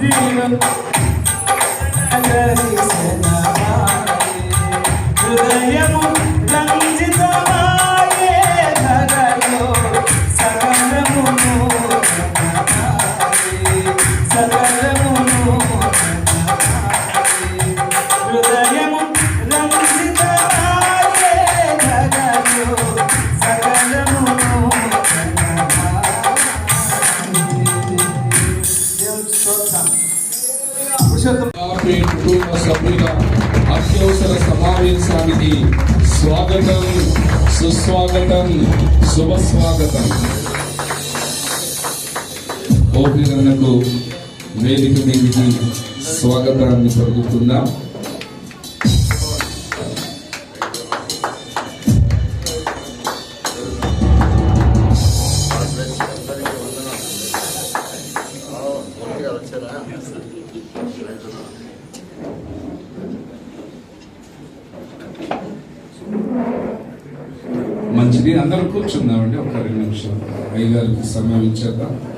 Thank you. కుటుంబ సభ్యుల అత్యవసర సమావేశానికి స్వాగతం సుస్వాగతం శుభ స్వాగతం ఓపికన్నకు వేదిక మీదికి స్వాగతాన్ని పలుకుతున్నాం. మంచిది. అందరూ కూర్చుందామండి. ఒక రెండు నిమిషాలు. అయ్యగారికి సమయం ఇచ్చేద్దాం.